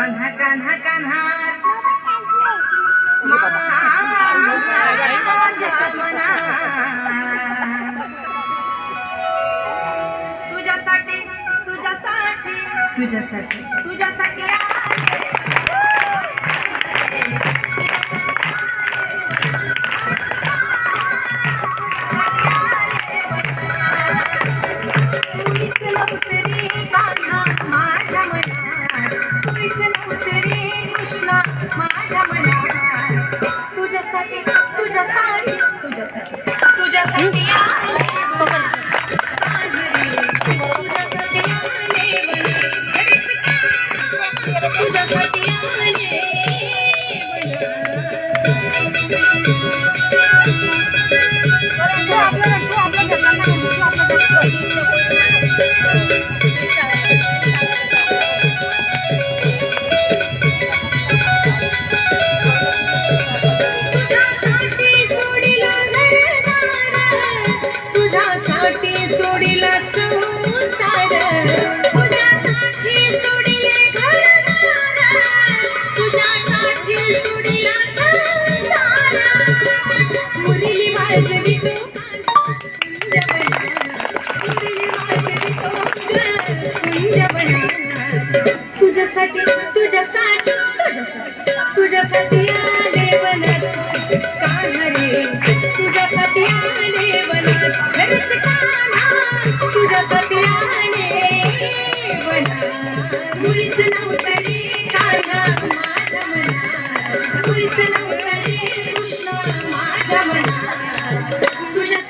कान्हा कान्हा कान्हा तुझ्यासाठी तुझ्यासाठी तुझ्यासाठी तुझ्यासाठी आले. तुझ्यासाठी आले तुझ्यासाठी तुझ्यासाठी तुझ्यासाठी तुझ्यासाठी आले वनात. कान्हा रे तुझ्यासाठी आले खरंच तुझ्यासाठी आले मुळीच नव्हतं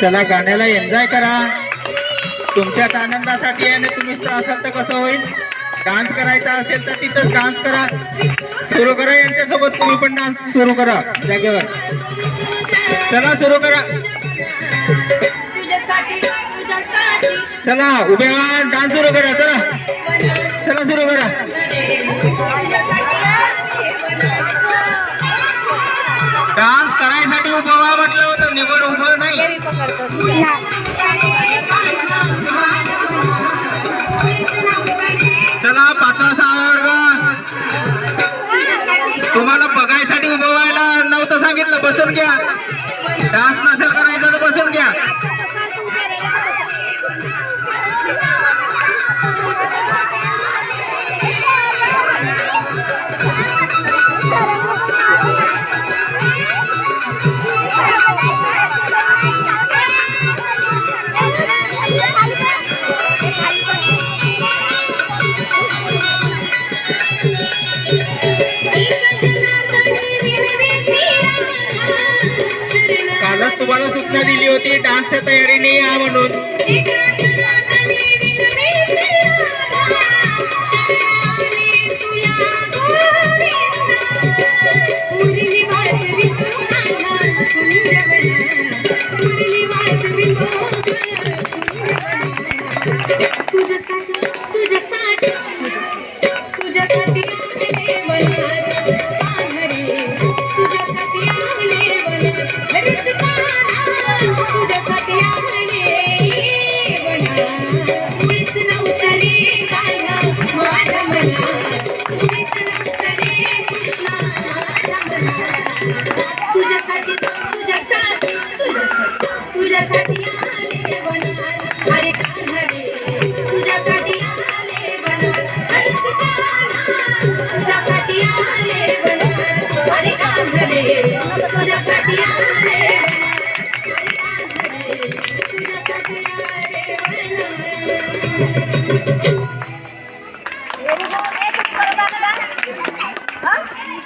चला गाण्याला एन्जॉय करा. तुमच्याच आनंदासाठी आहे ना तुम्ही असाल तर कसं होईल? डान्स करायचा असेल तर तिथंच डान्स करा. सुरू करा यांच्यासोबत तुम्ही पण डान्स सुरू करा. जागेवर. चला सुरू करा. चला उभे व्हा डान्स सुरू करा चला. चला सुरू करा. डान्स करायसाठी उभं म्हटलं होतं निवड उभं नाही. चला पाचवा सहा वर्ग. तुम्हाला बघायसाठी उभं व्हायला नव्हतं सांगितलं बसून घ्या. डान्स नसेल करायचा तर बसून घ्या. होती डान्सच्या तयारीने या तुझ्यासाठी तुझ्यासाठी तुझ्यासाठी तुझ्यासाठी आले वनात अरे कान्हा रे तुझ्यासाठी आले वनात खरंच कान्हा तुझ्यासाठी आले वनात अरे कान्हा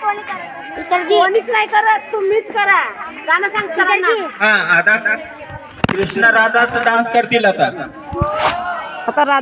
कोणीच नाही करत तुम्हीच करा. गाणं सांग सरांना. हा आता कृष्ण राधाचा डान्स करतील आता. आता राधा